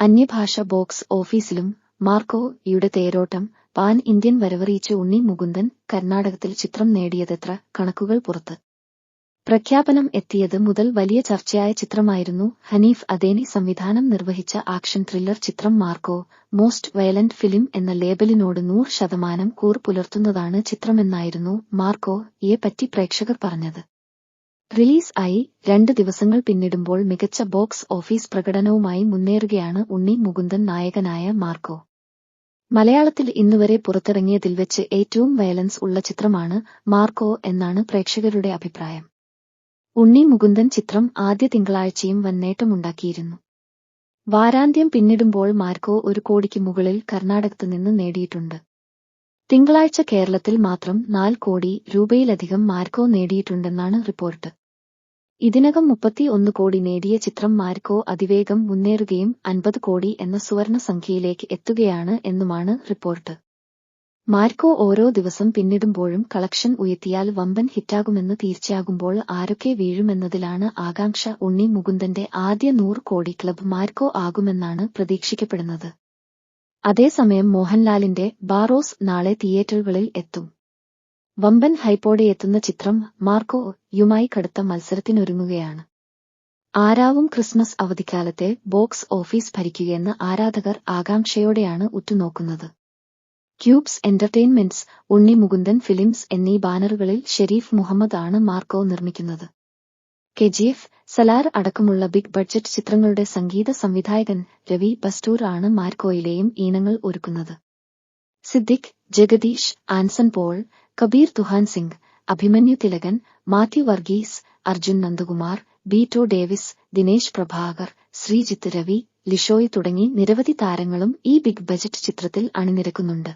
അന്യഭാഷ ബോക്സ് ഓഫീസിലും മാർക്കോ യുടെ തേരോട്ടം പാൻ ഇന്ത്യൻ വരവറിയിച്ച ഉണ്ണി മുകുന്ദൻ കർണാടകത്തിൽ ചിത്രം നേടിയതെത്ര കണക്കുകൾ പുറത്ത്. പ്രഖ്യാപനം എത്തിയത് മുതൽ വലിയ ചർച്ചയായ ചിത്രമായിരുന്നു ഹനീഫ് അദേനി സംവിധാനം നിർവഹിച്ച ആക്ഷൻ ത്രില്ലർ ചിത്രം മാർക്കോ മോസ്റ്റ് വയലന്റ് ഫിലിം എന്ന ലേബലിനോട് നൂറ് ശതമാനം കൂർ പുലർത്തുന്നതാണ് ചിത്രമെന്നായിരുന്നു മാർക്കോ യെ പറ്റി പ്രേക്ഷകർ പറഞ്ഞത്. റിലീസ് ആയി രണ്ട് ദിവസങ്ങൾ പിന്നിടുമ്പോൾ മികച്ച ബോക്സ് ഓഫീസ് പ്രകടനവുമായി മുന്നേറുകയാണ് ഉണ്ണി മുകുന്ദൻ നായകനായ മാർക്കോ. മലയാളത്തിൽ ഇന്നുവരെ പുറത്തിറങ്ങിയതിൽ വെച്ച് ഏറ്റവും വയലൻസ് ഉള്ള ചിത്രമാണ് മാർക്കോ എന്നാണ് പ്രേക്ഷകരുടെ അഭിപ്രായം. ഉണ്ണി മുകുന്ദൻ ചിത്രം ആദ്യ തിങ്കളാഴ്ചയും വൻ നേട്ടമുണ്ടാക്കിയിരുന്നു വാരാന്ത്യം പിന്നിടുമ്പോൾ മാർക്കോ ഒരു കോടിക്ക് മുകളിൽ കർണാടകത്തു നിന്ന് നേടിയിട്ടുണ്ട്. തിങ്കളാഴ്ച കേരളത്തിൽ മാത്രം നാല് കോടി രൂപയിലധികം മാർക്കോ നേടിയിട്ടുണ്ടെന്നാണ് റിപ്പോർട്ട്. ഇതിനകം മുപ്പത്തി ഒന്ന് കോടി നേടിയ ചിത്രം മാർക്കോ അതിവേഗം മുന്നേറുകയും അൻപത് കോടി എന്ന സുവർണ സംഖ്യയിലേക്ക് എത്തുകയാണ് എന്നുമാണ് റിപ്പോർട്ട്. മാർക്കോ ഓരോ ദിവസം പിന്നിടുമ്പോഴും കളക്ഷൻ ഉയർത്തിയാൽ വമ്പൻ ഹിറ്റാകുമെന്ന് തീർച്ചയാകുമ്പോൾ ആരൊക്കെ വീഴുമെന്നതിലാണ് ആകാംക്ഷ. ഉണ്ണി മുകുന്ദന്റെ ആദ്യ നൂറ് കോടി ക്ലബ് മാർക്കോ ആകുമെന്നാണ് പ്രതീക്ഷിക്കപ്പെടുന്നത്. അതേസമയം മോഹൻലാലിന്റെ ബാറോസ് നാളെ തിയേറ്ററുകളിൽ എത്തും. വമ്പൻ ഹൈപ്പോടെ എത്തുന്ന ചിത്രം മാർക്കോ യുമായി കടുത്ത മത്സരത്തിനൊരുങ്ങുകയാണ്. ആരാവും ക്രിസ്മസ് അവധിക്കാലത്തെ ബോക്സ് ഓഫീസ് ഭരിക്കുകയെന്ന് ആരാധകർ ആകാംക്ഷയോടെയാണ് ഉറ്റുനോക്കുന്നത്. Cubes Entertainments Unni Mukundan films എന്നീ ബാനറുകളിൽ ഷെരീഫ് മുഹമ്മദ് ആണ് മാർക്കോ നിർമ്മിക്കുന്നത്. കെ ജി എഫ് സലാർ അടക്കമുള്ള ബിഗ് ബഡ്ജറ്റ് ചിത്രങ്ങളുടെ സംഗീത സംവിധായകൻ രവി ബസ്റ്റൂർ ആണ് മാർക്കോയിലെയും ഈണങ്ങൾ ഒരുക്കുന്നത്. സിദ്ദിഖ് ജഗദീഷ് ആൻസൺ പോൾ കബീർ തുഹാൻ സിംഗ് അഭിമന്യു തിലകൻ മാത്യു വർഗീസ് അർജുൻ നന്ദകുമാർ ബീറ്റോ ഡേവിസ് ദിനേശ് പ്രഭാകർ ശ്രീജിത്ത് രവി ലിഷോയ് തുടങ്ങി നിരവധി താരങ്ങളും ഈ ബിഗ് ബജറ്റ് ചിത്രത്തിൽ അണിനിരക്കുന്നുണ്ട്.